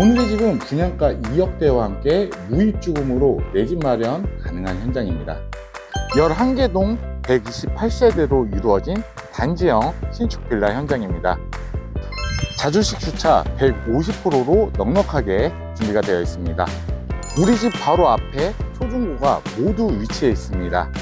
오늘의 집은 분양가 2억대와 함께 무입주금으로 내 집 마련 가능한 현장입니다. 11개 동 128세대로 이루어진 단지형 신축 빌라 현장입니다. 자주식 주차 150%로 넉넉하게 준비가 되어 있습니다. 우리 집 바로 앞에 초중고가 모두 위치해 있습니다.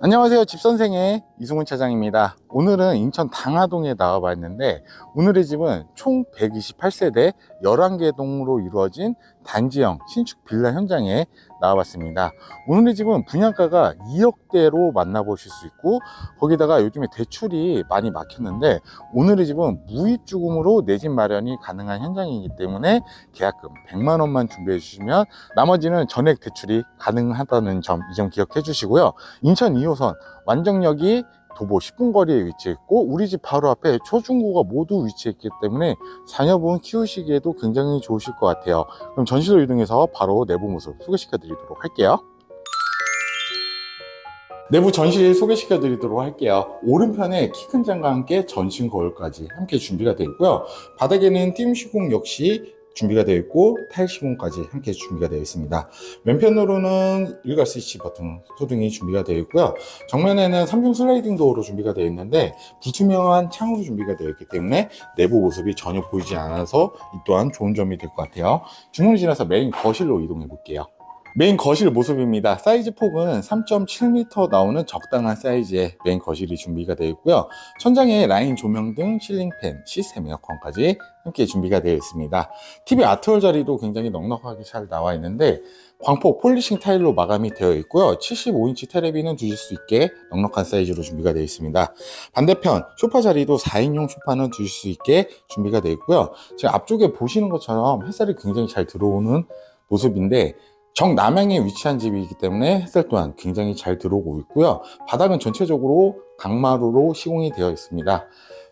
안녕하세요. 집선생의 이승훈 차장입니다. 오늘은 인천 당하동에 나와 봤는데 오늘의 집은 총 128세대 11개 동으로 이루어진 단지형 신축 빌라 현장에 나와 봤습니다. 오늘의 집은 분양가가 2억대로 만나보실 수 있고 거기다가 요즘에 대출이 많이 막혔는데 오늘의 집은 무입주금으로 내 집 마련이 가능한 현장이기 때문에 계약금 100만 원만 준비해 주시면 나머지는 전액 대출이 가능하다는 점 이 점 기억해 주시고요. 인천 2호선 완정역이 도보 10분 거리에 위치했고 우리 집 바로 앞에 초중고가 모두 위치했기 때문에 자녀분 키우시기에도 굉장히 좋으실 것 같아요. 그럼 전시로 이동해서 바로 내부 모습 소개시켜 드리도록 할게요. 내부 전시 소개시켜 드리도록 할게요. 오른편에 키 큰 장과 함께 전신 거울까지 함께 준비가 되어 있고요. 바닥에는 띠움 시공 역시 준비가 되어 있고 타일 시공까지 함께 준비가 되어 있습니다. 왼편으로는 일괄 스위치 버튼 소등이 준비가 되어 있고요. 정면에는 3중 슬라이딩 도어로 준비가 되어 있는데 불투명한 창으로 준비가 되어 있기 때문에 내부 모습이 전혀 보이지 않아서 이 또한 좋은 점이 될 것 같아요. 중문을 지나서 메인 거실로 이동해 볼게요. 메인 거실 모습입니다. 사이즈 폭은 3.7m 나오는 적당한 사이즈의 메인 거실이 준비가 되어 있고요. 천장에 라인 조명 등 실링팬, 시스템 에어컨까지 함께 준비가 되어 있습니다. TV 아트월 자리도 굉장히 넉넉하게 잘 나와 있는데 광폭 폴리싱 타일로 마감이 되어 있고요. 75인치 테레비는 두실 수 있게 넉넉한 사이즈로 준비가 되어 있습니다. 반대편 소파 자리도 4인용 소파는 두실 수 있게 준비가 되어 있고요. 지금 앞쪽에 보시는 것처럼 햇살이 굉장히 잘 들어오는 모습인데 정남향에 위치한 집이기 때문에 햇살 또한 굉장히 잘 들어오고 있고요. 바닥은 전체적으로 강마루로 시공이 되어 있습니다.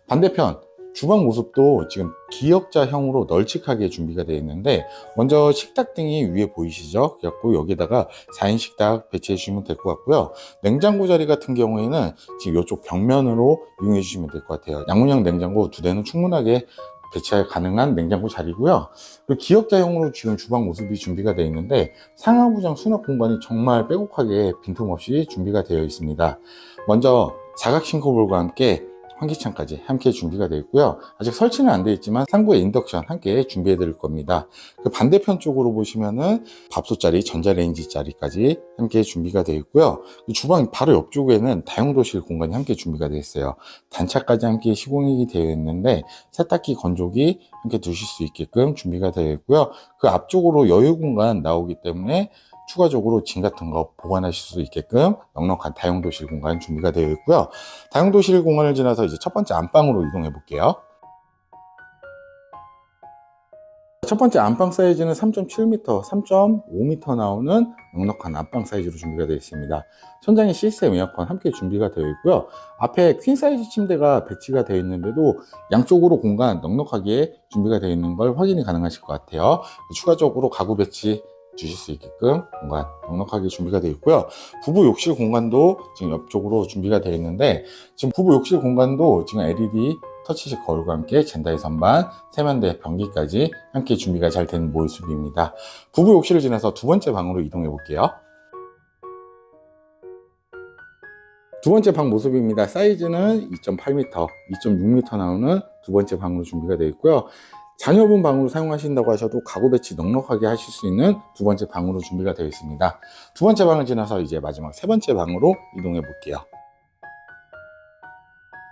반대편 주방 모습도 지금 기역자형으로 널찍하게 준비가 되어 있는데 먼저 식탁 등이 위에 보이시죠? 그래갖고 여기다가 4인 식탁 배치해 주시면 될 것 같고요. 냉장고 자리 같은 경우에는 지금 이쪽 벽면으로 이용해 주시면 될 것 같아요. 양문형 냉장고 두 대는 충분하게 배치 가능한 냉장고 자리고요. 그리고 기역자형으로 지금 주방 모습이 준비가 되어 있는데 상하부장 수납 공간이 정말 빼곡하게 빈틈없이 준비가 되어 있습니다. 먼저 사각 싱크볼과 함께 환기창까지 함께 준비가 되어 있고요. 아직 설치는 안 되어 있지만 상부에 인덕션 함께 준비해 드릴 겁니다. 그 반대편 쪽으로 보시면은 밥솥 자리, 전자레인지 자리까지 함께 준비가 되어 있고요. 그 주방 바로 옆쪽에는 다용도실 공간이 함께 준비가 되어 있어요. 단차까지 함께 시공이 되어 있는데 세탁기, 건조기 함께 두실 수 있게끔 준비가 되어 있고요. 그 앞쪽으로 여유 공간 나오기 때문에 추가적으로 짐 같은 거 보관하실 수 있게끔 넉넉한 다용도실 공간 준비가 되어 있고요. 다용도실 공간을 지나서 이제 첫 번째 안방으로 이동해 볼게요. 첫 번째 안방 사이즈는 3.7m, 3.5m 나오는 넉넉한 안방 사이즈로 준비가 되어 있습니다. 천장에 시스템 에어컨 함께 준비가 되어 있고요. 앞에 퀸 사이즈 침대가 배치가 되어 있는데도 양쪽으로 공간 넉넉하게 준비가 되어 있는 걸 확인이 가능하실 것 같아요. 추가적으로 가구 배치 주실 수 있게끔 공간 넉넉하게 준비가 되어 있고요. 부부 욕실 공간도 지금 옆쪽으로 준비가 되어 있는데 지금 부부 욕실 공간도 지금 LED 터치식 거울과 함께 젠다이 선반, 세면대, 변기까지 함께 준비가 잘 된 모습입니다. 부부 욕실을 지나서 두 번째 방으로 이동해 볼게요. 두 번째 방 모습입니다. 사이즈는 2.8m, 2.6m 나오는 두 번째 방으로 준비가 되어 있고요. 자녀분 방으로 사용하신다고 하셔도 가구 배치 넉넉하게 하실 수 있는 두 번째 방으로 준비가 되어 있습니다. 두 번째 방을 지나서 이제 마지막 세 번째 방으로 이동해 볼게요.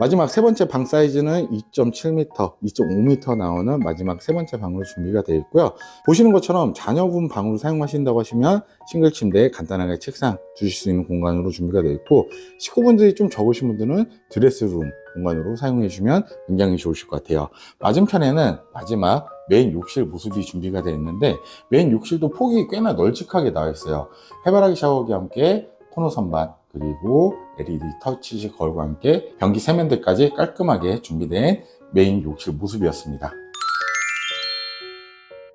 마지막 세 번째 방 사이즈는 2.7m, 2.5m 나오는 마지막 세 번째 방으로 준비가 되어 있고요. 보시는 것처럼 자녀분 방으로 사용하신다고 하시면 싱글 침대에 간단하게 책상 두실 수 있는 공간으로 준비가 되어 있고 식구분들이 좀 적으신 분들은 드레스룸 공간으로 사용해 주시면 굉장히 좋으실 것 같아요. 맞은편에는 마지막 메인 욕실 모습이 준비가 되어 있는데 메인 욕실도 폭이 꽤나 널찍하게 나와 있어요. 해바라기 샤워기와 함께 코너 선반 그리고 LED 터치식 거울과 함께 변기 세면대까지 깔끔하게 준비된 메인 욕실 모습이었습니다.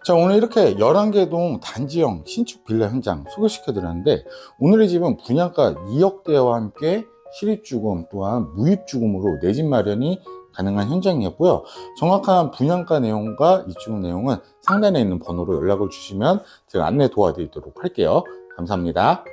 자 오늘 이렇게 11개 동 단지형 신축 빌라 현장 소개시켜 드렸는데 오늘의 집은 분양가 2억대와 함께 실입주금 또한 무입주금으로 내 집 마련이 가능한 현장이었고요. 정확한 분양가 내용과 입주금 내용은 상단에 있는 번호로 연락을 주시면 제가 안내 도와드리도록 할게요. 감사합니다.